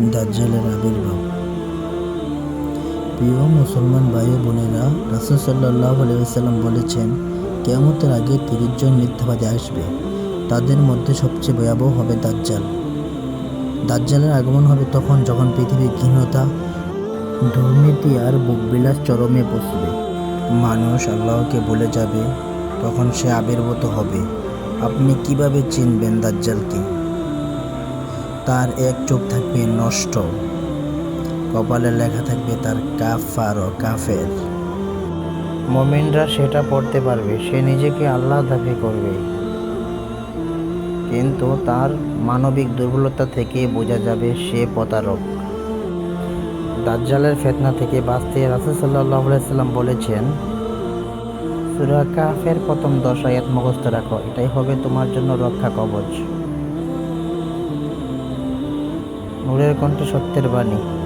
দাজ্জালের আবির্ভাব। প্রিয় মুসলমান ভাই বোনেরা, রাসুল সাল্লাহ আলাইসাল্লাম বলেছেন, কেয়ামতের আগে তিরিশ জন মিথ্যাবাদী আসবে। তাদের মধ্যে সবচেয়ে ভয়াবহ হবে দাজ্জাল। দাজ্জালের আগমন হবে তখন যখন পৃথিবীর ঘৃণতা, দুর্নীতি আর বুকবিলাস চরমে বসবে। মানুষ আল্লাহকে বলে যাবে, তখন সে আবির্ভূত হবে। আপনি কীভাবে চিনবেন দাজ্জালকে? তার এক চোখ থাকবে নষ্ট। কপালে লেখা থাকবে তার কাফার ও কাফের। মমিনরা সেটা পড়তে পারবে, সে নিজেকে আল্লাহ দাবি করবে। কিন্তু তার মানবিক দুর্বলতা থেকে বোঝা যাবে সে প্রতারক। দাজ্জালের ফেতনা থেকে বাঁচতে রাসুল সাল্লাহ সাল্লাম বলেছেন, সুরা কাফের প্রথম দশ আয়াত মুখস্থ রাখো, এটাই হবে তোমার জন্য রক্ষা কবচ। নূরের কণ্ঠ সত্যের বাণী।